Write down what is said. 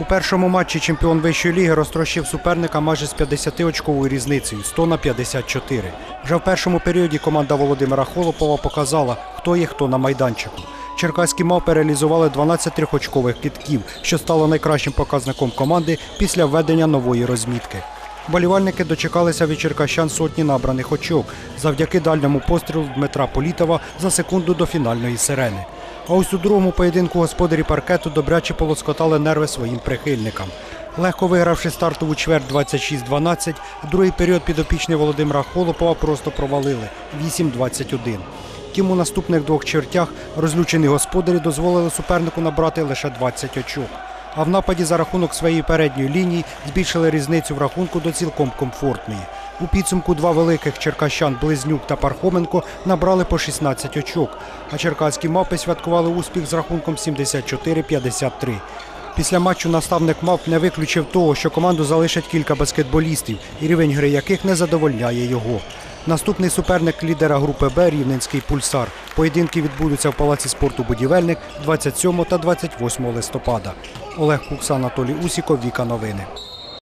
У першому матчі чемпіон вищої ліги розтрощив суперника майже з 50-очковою різницею 100 на 54. Вже в першому періоді команда Володимира Холопова показала, хто є хто на майданчику. Черкаські мавпи реалізували 12 трьохочкових китків, що стало найкращим показником команди після введення нової розмітки. Болівальники дочекалися від черкащан сотні набраних очок завдяки дальньому пострілу Дмитра Політова за секунду до фінальної сирени. А ось у другому поєдинку господарі паркету добряче полоскотали нерви своїм прихильникам. Легко вигравши стартову чверть 26-12, другий період підопічний Володимира Холопова просто провалили 8-21. Втім, у наступних двох чвертях розлючені господарі дозволили супернику набрати лише 20 очок. А в нападі за рахунок своєї передньої лінії збільшили різницю в рахунку до цілком комфортної. У підсумку два великих черкащан Близнюк та Пархоменко набрали по 16 очок, а черкаські мапи святкували успіх з рахунком 74-53. Після матчу наставник мавп не виключив того, що команду залишать кілька баскетболістів, і рівень гри яких не задовольняє його. Наступний суперник лідера групи Б Рівненський пульсар. Поєдинки відбудуться в Палаці спорту Будівельник 27 та 28 листопада. Олег Кукса, Анатолій Усіков, Віка Новини.